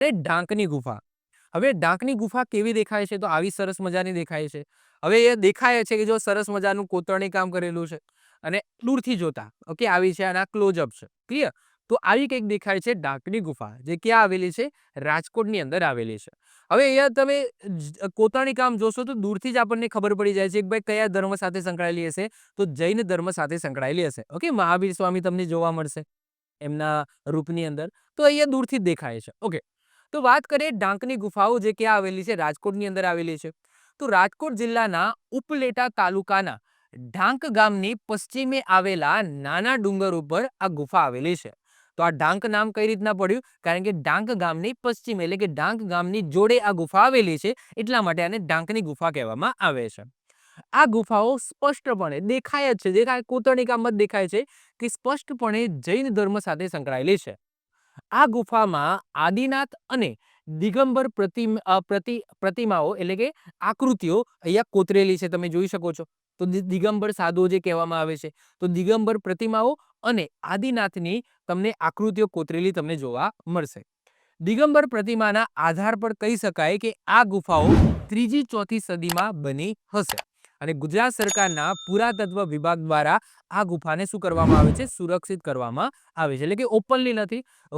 એ ડાંકની ગુફા. હવે ડાંકની ગુફા કેવી દેખાય છે? તો આવી સરસ મજાની દેખાય છે. હવે એ દેખાય છે કે જો સરસ મજાનું કોતરણી કામ કરેલું છે અને દૂરથી જોતા, ઓકે, આવી છે અને આ ક્લોઝઅપ છે. ક્લિયર તો આવી કંઈક દેખાય છે ડાંકની ગુફા, જે ક્યાં આવેલી છે? રાજકોટની અંદર આવેલી છે. હવે અહીંયા તમે કોતરણી કામ જોશો તો દૂરથી જ આપણને ખબર પડી જાય છે કે ભાઈ કયા ધર્મ સાથે સંકળાયેલી હશે? તો જૈન ધર્મ સાથે સંકળાયેલી હશે. ઓકે, મહાવીર સ્વામી તમને જોવા મળશે એમના રૂપની અંદર. તો અહીંયા દૂરથી જ દેખાય છે. ઓકે તો વાત કરીએ ડાંકની ગુફાઓ જે ક્યાં આવેલી છે? રાજકોટની અંદર આવેલી છે. તો રાજકોટ જિલ્લાના ઉપલેટા તાલુકાના ઢાંક ગામની પશ્ચિમે આવેલા નાના ડુંગર ઉપર આ ગુફા આવેલી છે. તો આ ઢાંક નામ કઈ રીતના પડ્યું? કારણ કે ડાંક ગામની પશ્ચિમે એટલે કે ડાંક ગામની જોડે આ ગુફા આવેલી છે, એટલા માટે આને ડાંકની ગુફા કહેવામાં આવે છે. આ ગુફાઓ સ્પષ્ટપણે દેખાય જ છે, દેખાય, કોતરણી કામમાં દેખાય છે કે સ્પષ્ટપણે જૈન ધર્મ સાથે સંકળાયેલી છે. આ ગુફામાં આદિનાથ અને દિગંબર પ્રતિમ પ્રતિ, પ્રતિમાઓ એટલે કે આકૃતિઓ અહીંયા કોતરેલી છે, તમે જોઈ શકો છો. તો દિગંબર સાધુઓ જે કહેવામાં આવે છે, તો દિગંબર પ્રતિમાઓ અને આદિનાથની તમને આકૃતિઓ કોતરેલી તમને જોવા મળશે. દિગંબર પ્રતિમાના આધાર પર કહી શકાય કે આ ગુફાઓ ત્રીજી ચોથી સદીમાં બની હશે અને ગુજરાત સરકારના પુરાતત્વ વિભાગ દ્વારા આ ગુફાને શું કરવામાં આવે છે? સુરક્ષિત કરવામાં આવે છે. એટલે કે ઓપનલી નથી.